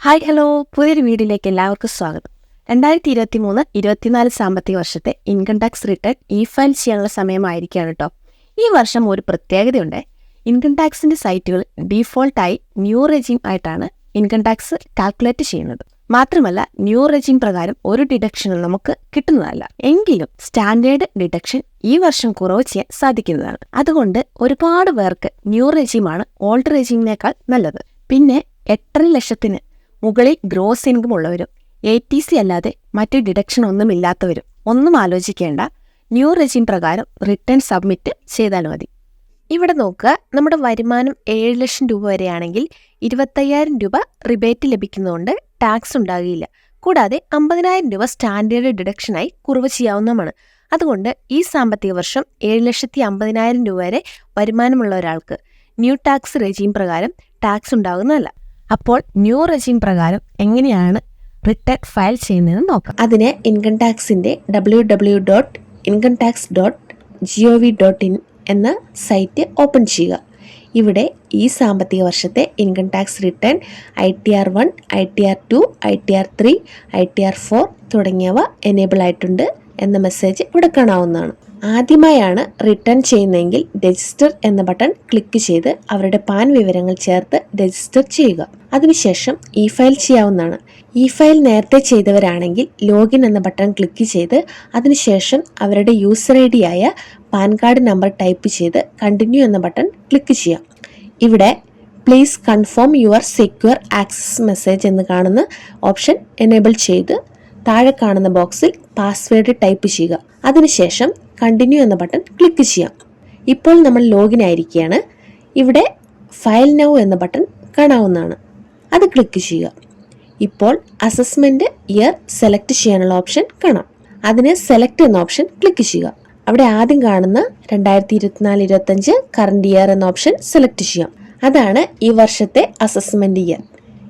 Hi hello. പുതിയൊരു വീഡിയോയിലേക്ക് എല്ലാവർക്കും സ്വാഗതം. രണ്ടായിരത്തി ഇരുപത്തി മൂന്ന് ഇരുപത്തിനാല് സാമ്പത്തിക വർഷത്തെ income tax return e file ചെയ്യാനുള്ള സമയമായിരിക്കുകയാണ് കേട്ടോ ഈ വർഷം ഒരു പ്രത്യേകതയുണ്ട്. ഇൻകം ടാക്സിന്റെ സൈറ്റുകൾ ഡീഫോൾട്ടായി ന്യൂ റെജിം ആയിട്ടാണ് ഇൻകം ടാക്സ് കാൽക്കുലേറ്റ് ചെയ്യുന്നത്. മാത്രമല്ല ന്യൂ റെജിം പ്രകാരം ഒരു ഡിഡക്ഷനും നമുക്ക് കിട്ടുന്നതല്ല. എങ്കിലും സ്റ്റാൻഡേർഡ് ഡിഡക്ഷൻ ഈ വർഷം കുറവ് ചെയ്യാൻ സാധിക്കുന്നതാണ്. അതുകൊണ്ട് ഒരുപാട് പേർക്ക് ന്യൂ റെജിമാണ് ഓൾഡ് റെജിമിനേക്കാൾ നല്ലത്. പിന്നെ എട്ടര ലക്ഷത്തിന് മുകളിൽ ഗ്രോസ് ഇൻകം ഉള്ളവരും എ ടി സി അല്ലാതെ മറ്റ് ഡിഡക്ഷൻ ഒന്നും ഇല്ലാത്തവരും ഒന്നും ആലോചിക്കേണ്ട. ന്യൂ റെജിം പ്രകാരം റിട്ടേൺ സബ്മിറ്റ് ചെയ്താൽ മതി. ഇവിടെ നോക്കുക നമ്മുടെ വരുമാനം ഏഴ് ലക്ഷം രൂപ വരെയാണെങ്കിൽ ഇരുപത്തയ്യായിരം രൂപ റിബേറ്റ് ലഭിക്കുന്നതുകൊണ്ട് ടാക്സ് ഉണ്ടാകില്ല. കൂടാതെ അമ്പതിനായിരം രൂപ സ്റ്റാൻഡേർഡ് ഡിഡക്ഷനായി കുറവ് ചെയ്യാവുന്നതുമാണ്. അതുകൊണ്ട് ഈ സാമ്പത്തിക വർഷം ഏഴ് ലക്ഷത്തി അമ്പതിനായിരം രൂപ വരെ വരുമാനമുള്ള ഒരാൾക്ക് ന്യൂ ടാക്സ് റെജീം പ്രകാരം ടാക്സ് ഉണ്ടാകുന്നതല്ല. അപ്പോൾ ന്യൂ റെജീം പ്രകാരം എങ്ങനെയാണ് റിട്ടേൺ ഫയൽ ചെയ്യുന്നതെന്ന് നോക്കാം. അതിന് income ടാക്സിന്റെ W W dot income tax dot G O V dot in എന്ന സൈറ്റ് ഓപ്പൺ ചെയ്യുക. ഇവിടെ ഈ സാമ്പത്തിക വർഷത്തെ income tax return I T R one I T R two I T R three I T R four തുടങ്ങിയവ enable ആയിട്ടുണ്ട് എന്ന message ഇവിടെ കാണാവുന്നതാണ്. ആദ്യമായാണ് റിട്ടേൺ ചെയ്യുന്നതെങ്കിൽ രജിസ്റ്റർ എന്ന ബട്ടൺ ക്ലിക്ക് ചെയ്ത് അവരുടെ പാൻ വിവരങ്ങൾ ചേർത്ത് രജിസ്റ്റർ ചെയ്യുക. അതിനുശേഷം ഇ ഫയൽ ചെയ്യാവുന്നതാണ്. ഇ ഫയൽ നേരത്തെ ചെയ്തവരാണെങ്കിൽ ലോഗിൻ എന്ന ബട്ടൺ ക്ലിക്ക് ചെയ്ത് അതിനുശേഷം അവരുടെ യൂസർ ഐ ഡി ആയ പാൻ കാർഡ് നമ്പർ ടൈപ്പ് ചെയ്ത് കണ്ടിന്യൂ എന്ന ബട്ടൺ ക്ലിക്ക് ചെയ്യാം. ഇവിടെ please confirm your secure access message എന്ന് കാണുന്ന ഓപ്ഷൻ എനേബിൾ ചെയ്ത് താഴെ കാണുന്ന ബോക്സിൽ പാസ്വേഡ് ടൈപ്പ് ചെയ്യുക. അതിനുശേഷം കണ്ടിന്യൂ എന്ന ബട്ടൺ ക്ലിക്ക് ചെയ്യാം. ഇപ്പോൾ നമ്മൾ ലോഗിൻ ആയിരിക്കുകയാണ്. ഇവിടെ ഫയൽ നൗ എന്ന ബട്ടൺ കാണാവുന്നതാണ്. അത് ക്ലിക്ക് ചെയ്യുക. ഇപ്പോൾ അസസ്മെന്റ് ഇയർ സെലക്ട് ചെയ്യാനുള്ള ഓപ്ഷൻ കാണാം. അതിന് സെലക്ട് എന്ന ഓപ്ഷൻ ക്ലിക്ക് ചെയ്യുക. അവിടെ ആദ്യം കാണുന്ന രണ്ടായിരത്തി ഇരുപത്തിനാല് ഇരുപത്തഞ്ച് കറണ്ട് ഇയർ എന്ന ഓപ്ഷൻ സെലക്ട് ചെയ്യാം. അതാണ് ഈ വർഷത്തെ അസസ്മെന്റ് ഇയർ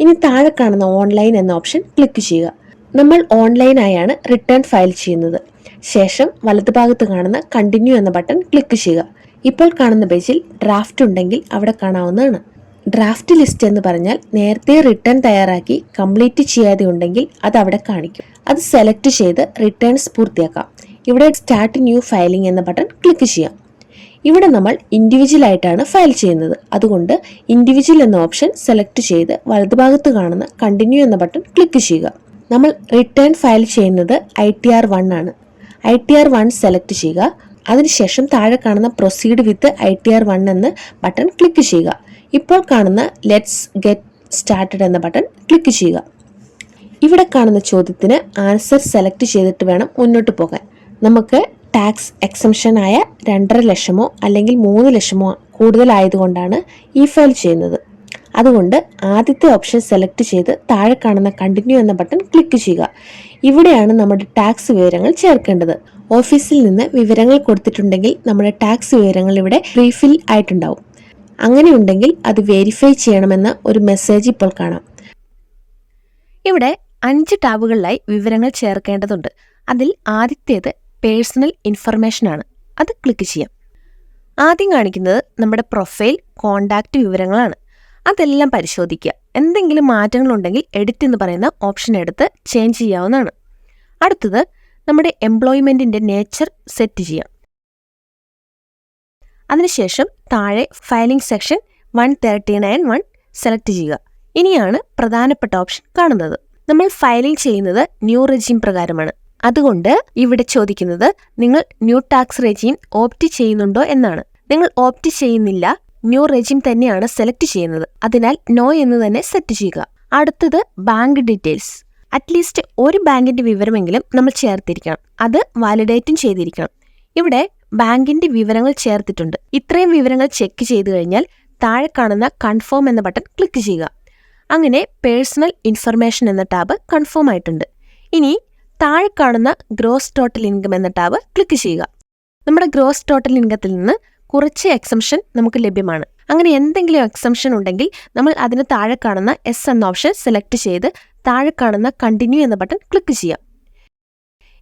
ഇനി താഴെ കാണുന്ന ഓൺലൈൻ എന്ന ഓപ്ഷൻ ക്ലിക്ക് ചെയ്യുക. നമ്മൾ ഓൺലൈനായാണ് റിട്ടേൺ ഫയൽ ചെയ്യുന്നത്. ശേഷം വലതുഭാഗത്ത് കാണുന്ന കണ്ടിന്യൂ എന്ന ബട്ടൺ ക്ലിക്ക് ചെയ്യുക. ഇപ്പോൾ കാണുന്ന പേജിൽ ഡ്രാഫ്റ്റ് ഉണ്ടെങ്കിൽ അവിടെ കാണാവുന്നതാണ്. ഡ്രാഫ്റ്റ് ലിസ്റ്റ് എന്ന് പറഞ്ഞാൽ നേരത്തെ റിട്ടേൺ തയ്യാറാക്കി കംപ്ലീറ്റ് ചെയ്യാതെ ഉണ്ടെങ്കിൽ അത് അവിടെ കാണിക്കും. അത് സെലക്ട് ചെയ്ത് റിട്ടേൺസ് പൂർത്തിയാക്കാം. ഇവിടെ സ്റ്റാർട്ട് ന്യൂ ഫയലിംഗ് എന്ന ബട്ടൺ ക്ലിക്ക് ചെയ്യാം. ഇവിടെ നമ്മൾ ഇൻഡിവിജ്വൽ ആയിട്ടാണ് ഫയൽ ചെയ്യുന്നത്. അതുകൊണ്ട് ഇൻഡിവിജ്വൽ എന്ന ഓപ്ഷൻ സെലക്ട് ചെയ്ത് വലതുഭാഗത്ത് കാണുന്ന കണ്ടിന്യൂ എന്ന ബട്ടൺ ക്ലിക്ക് ചെയ്യുക. നമ്മൾ റിട്ടേൺ ഫയൽ ചെയ്യുന്നത് ഐ ടി ആർ വൺ ആണ്. I T R one select ചെയ്യുക. അതിനുശേഷം താഴെ കാണുന്ന proceed with I T R one എന്ന് ബട്ടൺ ക്ലിക്ക് ചെയ്യുക. ഇപ്പോൾ കാണുന്ന ലെറ്റ്സ് ഗെറ്റ് സ്റ്റാർട്ടഡ് എന്ന ബട്ടൺ ക്ലിക്ക് ചെയ്യുക. ഇവിടെ കാണുന്ന ചോദ്യത്തിന് ആൻസർ സെലക്ട് ചെയ്തിട്ട് വേണം മുന്നോട്ട് പോകാൻ. നമുക്ക് ടാക്സ് എക്സംഷൻ ആയ രണ്ടര ലക്ഷമോ അല്ലെങ്കിൽ മൂന്ന് ലക്ഷമോ കൂടുതലായതുകൊണ്ടാണ് ഈ ഫയൽ ചെയ്യുന്നത്. അതുകൊണ്ട് ആദ്യത്തെ ഓപ്ഷൻ സെലക്ട് ചെയ്ത് താഴെ കാണുന്ന കണ്ടിന്യൂ എന്ന ബട്ടൺ ക്ലിക്ക് ചെയ്യുക. ഇവിടെയാണ് നമ്മുടെ ടാക്സ് വിവരങ്ങൾ ചേർക്കേണ്ടത്. ഓഫീസിൽ നിന്ന് വിവരങ്ങൾ കൊടുത്തിട്ടുണ്ടെങ്കിൽ നമ്മുടെ ടാക്സ് വിവരങ്ങൾ ഇവിടെ റീഫിൽ ആയിട്ടുണ്ടാവും. അങ്ങനെയുണ്ടെങ്കിൽ അത് വെരിഫൈ ചെയ്യണമെന്ന ഒരു മെസ്സേജ് ഇപ്പോൾ കാണാം. ഇവിടെ അഞ്ച് ടാബുകളിലായി വിവരങ്ങൾ ചേർക്കേണ്ടതുണ്ട്. അതിൽ ആദ്യത്തേത് പേഴ്സണൽ ഇൻഫർമേഷൻ ആണ്. അത് ക്ലിക്ക് ചെയ്യാം. ആദ്യം കാണിക്കുന്നത് നമ്മുടെ പ്രൊഫൈൽ കോണ്ടാക്റ്റ് വിവരങ്ങളാണ്. അതെല്ലാം പരിശോധിക്കുക. എന്തെങ്കിലും മാറ്റങ്ങളുണ്ടെങ്കിൽ എഡിറ്റ് എന്ന് പറയുന്ന ഓപ്ഷൻ എടുത്ത് ചേഞ്ച് ചെയ്യാവുന്നതാണ്. അടുത്തത് നമ്മുടെ എംപ്ലോയ്മെന്റിന്റെ നേച്ചർ സെറ്റ് ചെയ്യാം അതിനുശേഷം താഴെ filing section one thirty nine one select ചെയ്യുക. ഇനിയാണ് പ്രധാനപ്പെട്ട ഓപ്ഷൻ കാണുന്നത്. നമ്മൾ ഫയലിംഗ് ചെയ്യുന്നത് ന്യൂ റെജീം പ്രകാരമാണ്. അതുകൊണ്ട് ഇവിടെ ചോദിക്കുന്നത് നിങ്ങൾ ന്യൂ ടാക്സ് റെജീം ഓപ്റ്റ് ചെയ്യുന്നുണ്ടോ എന്നാണ്. നിങ്ങൾ ഓപ്റ്റ് ചെയ്യുന്നില്ല ന്യൂ റെജിം തന്നെയാണ് സെലക്ട് ചെയ്യുന്നത്. അതിനാൽ നോ എന്ന് തന്നെ സെറ്റ് ചെയ്യുക. അടുത്തത് ബാങ്ക് ഡീറ്റെയിൽസ്. അറ്റ്ലീസ്റ്റ് ഒരു ബാങ്കിന്റെ വിവരമെങ്കിലും നമ്മൾ ചേർത്തിരിക്കണം. അത് വാലിഡേറ്റും ചെയ്തിരിക്കണം. ഇവിടെ ബാങ്കിന്റെ വിവരങ്ങൾ ചേർത്തിട്ടുണ്ട്. ഇത്രയും വിവരങ്ങൾ ചെക്ക് ചെയ്തു കഴിഞ്ഞാൽ താഴെ കാണുന്ന കൺഫേം എന്ന ബട്ടൺ ക്ലിക്ക് ചെയ്യുക. അങ്ങനെ പേഴ്സണൽ ഇൻഫർമേഷൻ എന്ന ടാബ് കൺഫേം ആയിട്ടുണ്ട്. ഇനി താഴെ കാണുന്ന ഗ്രോസ് ടോട്ടൽ ഇൻകം എന്ന ടാബ് ക്ലിക്ക് ചെയ്യുക. നമ്മുടെ ഗ്രോസ് ടോട്ടൽ ഇൻകത്തിൽ നിന്ന് കുറച്ച് എക്സംഷൻ നമുക്ക് ലഭ്യമാണ്. അങ്ങനെ എന്തെങ്കിലും എക്സംഷൻ ഉണ്ടെങ്കിൽ നമ്മൾ അതിന് താഴെ കാണുന്ന എസ് എന്ന ഓപ്ഷൻ സെലക്ട് ചെയ്ത് താഴെ കാണുന്ന കണ്ടിന്യൂ എന്ന ബട്ടൺ ക്ലിക്ക് ചെയ്യാം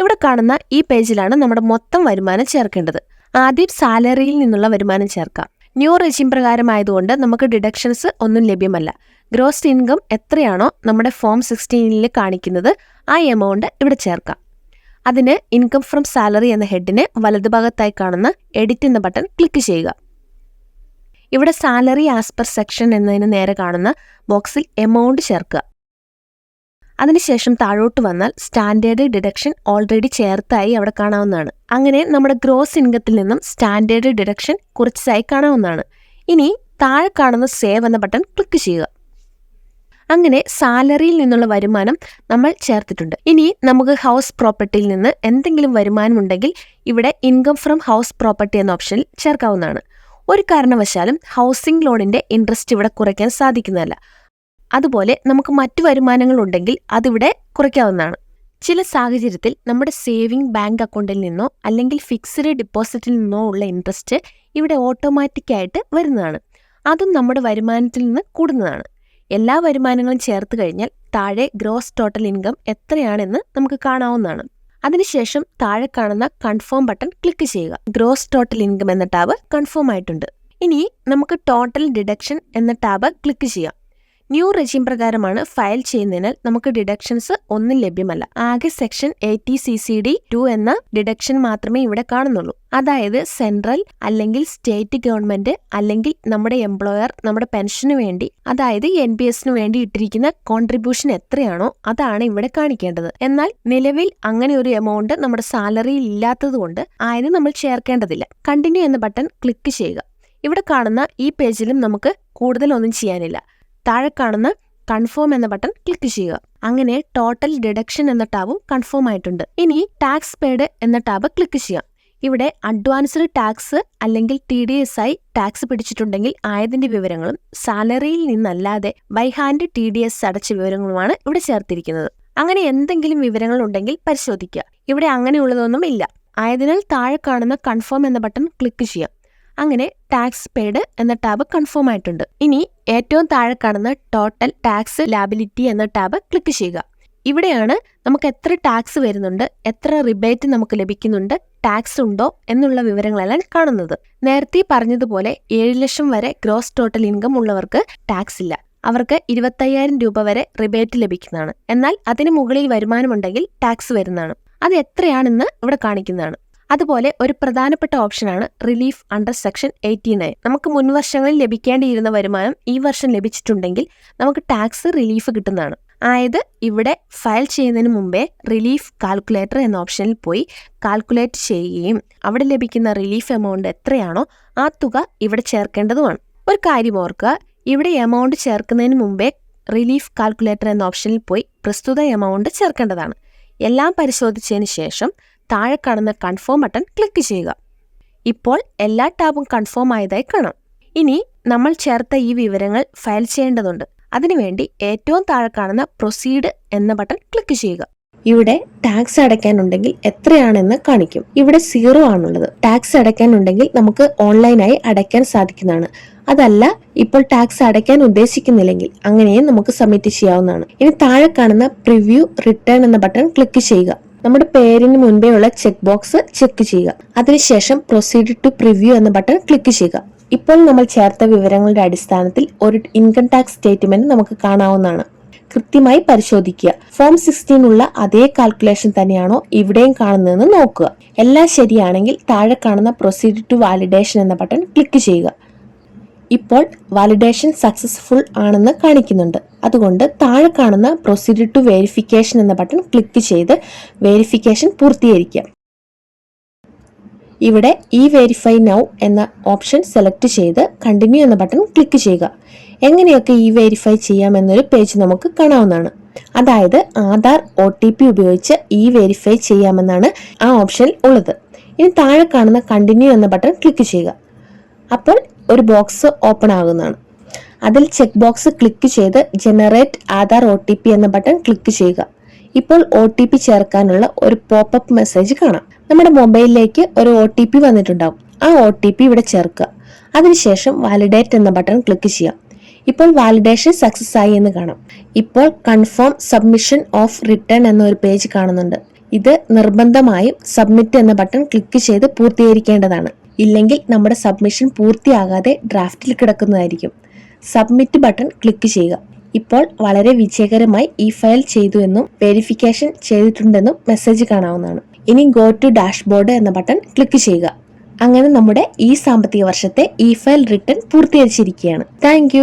ഇവിടെ കാണുന്ന ഈ പേജിലാണ് നമ്മുടെ മൊത്തം വരുമാനം ചേർക്കേണ്ടത്. ആദ്യം സാലറിയിൽ നിന്നുള്ള വരുമാനം ചേർക്കാം. ന്യൂ റെജിം പ്രകാരമായതുകൊണ്ട് നമുക്ക് ഡിഡക്ഷൻസ് ഒന്നും ലഭ്യമല്ല. ഗ്രോസ് ഇൻകം എത്രയാണോ നമ്മുടെ ഫോം സിക്സ്റ്റീനിൽ കാണിക്കുന്നത് ആ എമൗണ്ട് ഇവിടെ ചേർക്കാം. അതിന് ഇൻകം ഫ്രം സാലറി എന്ന ഹെഡിന് വലതുഭാഗത്തായി കാണുന്ന എഡിറ്റ് എന്ന ബട്ടൺ ക്ലിക്ക് ചെയ്യുക. ഇവിടെ സാലറി ആസ് പെർ സെക്ഷൻ എന്നതിന് നേരെ കാണുന്ന ബോക്സിൽ എമൗണ്ട് ചേർക്കുക. അതിനുശേഷം താഴോട്ട് വന്നാൽ സ്റ്റാൻഡേർഡ് ഡിഡക്ഷൻ ഓൾറെഡി ചേർത്തായി അവിടെ കാണാവുന്നതാണ്. അങ്ങനെ നമ്മുടെ ഗ്രോസ് ഇൻകത്തിൽ നിന്നും സ്റ്റാൻഡേർഡ് ഡിഡക്ഷൻ കുറച്ചായി കാണാവുന്നതാണ്. ഇനി താഴെ കാണുന്ന സേവ് എന്ന ബട്ടൺ ക്ലിക്ക് ചെയ്യുക. അങ്ങനെ സാലറിയിൽ നിന്നുള്ള വരുമാനം നമ്മൾ ചേർത്തിട്ടുണ്ട്. ഇനി നമുക്ക് ഹൗസ് പ്രോപ്പർട്ടിയിൽ നിന്ന് എന്തെങ്കിലും വരുമാനം ഉണ്ടെങ്കിൽ ഇവിടെ ഇൻകം ഫ്രം ഹൗസ് പ്രോപ്പർട്ടി എന്ന ഓപ്ഷനിൽ ചേർക്കാവുന്നതാണ്. ഒരു കാരണവശാലും ഹൗസിംഗ് ലോണിന്റെ ഇൻട്രസ്റ്റ് ഇവിടെ കുറയ്ക്കാൻ സാധിക്കുന്നതല്ല. അതുപോലെ നമുക്ക് മറ്റു വരുമാനങ്ങൾ ഉണ്ടെങ്കിൽ അതിവിടെ കുറയ്ക്കാവുന്നതാണ്. ചില സാഹചര്യത്തിൽ നമ്മുടെ സേവിംഗ് ബാങ്ക് അക്കൗണ്ടിൽ നിന്നോ അല്ലെങ്കിൽ ഫിക്സ്ഡ് ഡിപ്പോസിറ്റിൽ നിന്നോ ഉള്ള ഇൻട്രസ്റ്റ് ഇവിടെ ഓട്ടോമാറ്റിക്കായിട്ട് വരുന്നതാണ്. അതും നമ്മുടെ വരുമാനത്തിൽ നിന്ന് കൂടുന്നതാണ്. എല്ലാ വരുമാനങ്ങളും ചേർത്ത് കഴിഞ്ഞാൽ താഴെ ഗ്രോസ് ടോട്ടൽ ഇൻകം എത്രയാണെന്ന് നമുക്ക് കാണാവുന്നതാണ്. അതിനുശേഷം താഴെ കാണുന്ന കൺഫേം ബട്ടൺ ക്ലിക്ക് ചെയ്യുക. ഗ്രോസ് ടോട്ടൽ ഇൻകം എന്ന ടാബ് കൺഫേം ആയിട്ടുണ്ട്. ഇനി നമുക്ക് ടോട്ടൽ ഡിഡക്ഷൻ എന്ന ടാബ് ക്ലിക്ക് ചെയ്യാം. ന്യൂ റെജീം പ്രകാരമാണ് ഫയൽ ചെയ്യുന്നതിനാൽ നമുക്ക് ഡിഡക്ഷൻസ് ഒന്നും ലഭ്യമല്ല. ആകെ section eighty C C D two എന്ന ഡിഡക്ഷൻ മാത്രമേ ഇവിടെ കാണുന്നുള്ളൂ. അതായത് സെൻട്രൽ അല്ലെങ്കിൽ സ്റ്റേറ്റ് ഗവൺമെന്റ് അല്ലെങ്കിൽ നമ്മുടെ എംപ്ലോയർ നമ്മുടെ പെൻഷന് വേണ്ടി അതായത് എൻ പി എസിന് വേണ്ടി ഇട്ടിരിക്കുന്ന കോൺട്രിബ്യൂഷൻ എത്രയാണോ അതാണ് ഇവിടെ കാണിക്കേണ്ടത്. എന്നാൽ നിലവിൽ അങ്ങനെ ഒരു എമൗണ്ട് നമ്മുടെ സാലറിയിൽ ഇല്ലാത്തതുകൊണ്ട് ആയത് നമ്മൾ ചേർക്കേണ്ടതില്ല. കണ്ടിന്യൂ എന്ന ബട്ടൺ ക്ലിക്ക് ചെയ്യുക. ഇവിടെ കാണുന്ന ഈ പേജിലും നമുക്ക് കൂടുതലൊന്നും ചെയ്യാനില്ല. താഴെ കാണുന്ന കൺഫേം എന്ന ബട്ടൺ ക്ലിക്ക് ചെയ്യുക. അങ്ങനെ ടോട്ടൽ ഡിഡക്ഷൻ എന്ന ടാബും കൺഫേം ആയിട്ടുണ്ട്. ഇനി ടാക്സ് പേഡ് എന്ന ടാബ് ക്ലിക്ക് ചെയ്യാം ഇവിടെ അഡ്വാൻസ്ഡ് ടാക്സ് അല്ലെങ്കിൽ ടി ഡി എസ് ആയി ടാക്സ് പിടിച്ചിട്ടുണ്ടെങ്കിൽ ആയതിന്റെ വിവരങ്ങളും സാലറിയിൽ നിന്നല്ലാതെ by hand T D S അടച്ച വിവരങ്ങളുമാണ് ഇവിടെ ചേർത്തിരിക്കുന്നത്. അങ്ങനെ എന്തെങ്കിലും വിവരങ്ങൾ ഉണ്ടെങ്കിൽ പരിശോധിക്കുക. ഇവിടെ അങ്ങനെയുള്ളതൊന്നും ഇല്ല. ആയതിനാൽ താഴെ കാണുന്ന കൺഫേം എന്ന ബട്ടൺ ക്ലിക്ക് ചെയ്യാം അങ്ങനെ ടാക്സ് പെയ്ഡ് എന്ന ടാബ് കൺഫേം ആയിട്ടുണ്ട്. ഇനി ഏറ്റവും താഴെ കാണുന്ന ടോട്ടൽ ടാക്സ് ലാബിലിറ്റി എന്ന ടാബ് ക്ലിക്ക് ചെയ്യുക. ഇവിടെയാണ് നമുക്ക് എത്ര ടാക്സ് വരുന്നുണ്ട് എത്ര റിബേറ്റ് നമുക്ക് ലഭിക്കുന്നുണ്ട് ടാക്സ് ഉണ്ടോ എന്നുള്ള വിവരങ്ങളെല്ലാം കാണുന്നത്. നേരത്തെ പറഞ്ഞതുപോലെ ഏഴ് ലക്ഷം വരെ ഗ്രോസ് ടോട്ടൽ ഇൻകം ഉള്ളവർക്ക് ടാക്സ് ഇല്ല. അവർക്ക് ഇരുപത്തയ്യായിരം രൂപ വരെ റിബേറ്റ് ലഭിക്കുന്നതാണ്. എന്നാൽ അതിന് മുകളിൽ വരുമാനമുണ്ടെങ്കിൽ ടാക്സ് വരുന്നതാണ്. അത് എത്രയാണെന്ന് ഇവിടെ കാണിക്കുന്നതാണ്. അതുപോലെ ഒരു പ്രധാനപ്പെട്ട ഓപ്ഷനാണ് relief under section eighty nine നമുക്ക് മുൻവർഷങ്ങളിൽ ലഭിക്കേണ്ടിയിരുന്ന വരുമാനം ഈ വർഷം ലഭിച്ചിട്ടുണ്ടെങ്കിൽ നമുക്ക് ടാക്സ് റിലീഫ് കിട്ടുന്നതാണ്. ആയത് ഇവിടെ ഫയൽ ചെയ്യുന്നതിന് മുമ്പേ റിലീഫ് കാൽക്കുലേറ്റർ എന്ന ഓപ്ഷനിൽ പോയി കാൽക്കുലേറ്റ് ചെയ്യുകയും അവിടെ ലഭിക്കുന്ന റിലീഫ് എമൗണ്ട് എത്രയാണോ ആ തുക ഇവിടെ ചേർക്കേണ്ടതുമാണ്. ഒരു കാര്യം ഓർക്കുക ഇവിടെ എമൗണ്ട് ചേർക്കുന്നതിന് മുമ്പേ റിലീഫ് കാൽക്കുലേറ്റർ എന്ന ഓപ്ഷനിൽ പോയി പ്രസ്തുത എമൗണ്ട് ചേർക്കേണ്ടതാണ്. എല്ലാം പരിശോധിച്ചതിന് ശേഷം താഴെ കാണുന്ന കൺഫേം ബട്ടൺ ക്ലിക്ക് ചെയ്യുക. ഇപ്പോൾ എല്ലാ ടാബും കൺഫേം ആയതായി കാണാം. ഇനി നമ്മൾ ചേർത്ത ഈ വിവരങ്ങൾ ഫയൽ ചെയ്യേണ്ടതുണ്ട്. അതിനുവേണ്ടി ഏറ്റവും താഴെ കാണുന്ന പ്രൊസീഡ് എന്ന ബട്ടൺ ക്ലിക്ക് ചെയ്യുക. ഇവിടെ ടാക്സ് അടയ്ക്കാനുണ്ടെങ്കിൽ എത്രയാണെന്ന് കാണിക്കും. ഇവിടെ സീറോ ആണുള്ളത്. ടാക്സ് അടയ്ക്കാനുണ്ടെങ്കിൽ നമുക്ക് ഓൺലൈനായി അടയ്ക്കാൻ സാധിക്കുന്നതാണ്. അതല്ല ഇപ്പോൾ ടാക്സ് അടയ്ക്കാൻ ഉദ്ദേശിക്കുന്നില്ലെങ്കിൽ അങ്ങനെയും നമുക്ക് സബ്മിറ്റ് ചെയ്യാവുന്നതാണ്. ഇനി താഴെ കാണുന്ന പ്രിവ്യൂ റിട്ടേൺ എന്ന ബട്ടൺ ക്ലിക്ക് ചെയ്യുക. നമ്മുടെ പേരിന് മുൻപേ ഉള്ള ചെക്ക് ബോക്സ് ചെക്ക് ചെയ്യുക. അതിനുശേഷം പ്രൊസീഡ് ടു പ്രിവ്യൂ എന്ന ബട്ടൺ ക്ലിക്ക് ചെയ്യുക. ഇപ്പോൾ നമ്മൾ ചേർത്ത വിവരങ്ങളുടെ അടിസ്ഥാനത്തിൽ ഒരു ഇൻകം ടാക്സ് സ്റ്റേറ്റ്മെന്റ് നമുക്ക് കാണാവുന്നതാണ്. കൃത്യമായി പരിശോധിക്കുക. ഫോം സിക്സ്റ്റീൻ ഉള്ള അതേ കാൽക്കുലേഷൻ തന്നെയാണോ ഇവിടെയും കാണുന്നതെന്ന് നോക്കുക. എല്ലാം ശരിയാണെങ്കിൽ താഴെ കാണുന്ന പ്രൊസീഡ് ടു വാലിഡേഷൻ എന്ന ബട്ടൺ ക്ലിക്ക് ചെയ്യുക. ഇപ്പോൾ വാലിഡേഷൻ സക്സസ്ഫുൾ ആണെന്ന് കാണിക്കുന്നുണ്ട്. അതുകൊണ്ട് താഴെ കാണുന്ന പ്രൊസീഡ് ടു വെരിഫിക്കേഷൻ എന്ന ബട്ടൺ ക്ലിക്ക് ചെയ്ത് വെരിഫിക്കേഷൻ പൂർത്തീകരിക്കാം. ഇവിടെ ഇ വെരിഫൈ നൗ എന്ന ഓപ്ഷൻ സെലക്ട് ചെയ്ത് കണ്ടിന്യൂ എന്ന ബട്ടൺ ക്ലിക്ക് ചെയ്യുക. എങ്ങനെയൊക്കെ ഇ വെരിഫൈ ചെയ്യാം എന്നൊരു പേജ് നമുക്ക് കാണാവുന്നതാണ്. അതായത് ആധാർ ഒ ടി പി ഉപയോഗിച്ച് ഇ വെരിഫൈ ചെയ്യാമെന്നാണ് ആ ഓപ്ഷൻ ഉള്ളത്. ഇനി താഴെ കാണുന്ന കണ്ടിന്യൂ എന്ന ബട്ടൺ ക്ലിക്ക് ചെയ്യുക. അപ്പോൾ ഒരു ബോക്സ് ഓപ്പൺ ആകുന്നതാണ്. അതിൽ ചെക്ക് ബോക്സ് ക്ലിക്ക് ചെയ്ത് generate Aadhaar O T P എന്ന ബട്ടൺ ക്ലിക്ക് ചെയ്യുക. ഇപ്പോൾ ഒ ടി പി ചേർക്കാനുള്ള ഒരു പോപ്പപ്പ് മെസ്സേജ് കാണാം. നമ്മുടെ മൊബൈലിലേക്ക് ഒരു ഒ ടി പി വന്നിട്ടുണ്ടാവും. ആ ഒ ടി പി ഇവിടെ ചേർക്കുക. അതിനുശേഷം വാലിഡേറ്റ് എന്ന ബട്ടൺ ക്ലിക്ക് ചെയ്യാം. ഇപ്പോൾ വാലിഡേഷൻ സക്സസ് ആയി എന്ന് കാണാം. ഇപ്പോൾ കൺഫേം സബ്മിഷൻ ഓഫ് റിട്ടേൺ എന്ന ഒരു പേജ് കാണുന്നുണ്ട്. ഇത് നിർബന്ധമായും സബ്മിറ്റ് എന്ന ബട്ടൺ ക്ലിക്ക് ചെയ്ത് പൂർത്തീകരിക്കേണ്ടതാണ്. ഇല്ലെങ്കിൽ നമ്മുടെ സബ്മിഷൻ പൂർത്തിയാകാതെ ഡ്രാഫ്റ്റിൽ കിടക്കുന്നതായിരിക്കും. സബ്മിറ്റ് ബട്ടൺ ക്ലിക്ക് ചെയ്യുക. ഇപ്പോൾ വളരെ വിജയകരമായി ഈ ഫയൽ ചെയ്തു എന്നും വെരിഫിക്കേഷൻ ചെയ്തിട്ടുണ്ടെന്നും മെസ്സേജ് കാണാവുന്നതാണ്. ഇനി ഗോ ടു ഡാഷ്ബോർഡ് എന്ന ബട്ടൺ ക്ലിക്ക് ചെയ്യുക. അങ്ങനെ നമ്മുടെ ഈ സാമ്പത്തിക വർഷത്തെ ഇ ഫയൽ റിട്ടേൺ പൂർത്തീകരിച്ചിരിക്കുകയാണ്. താങ്ക്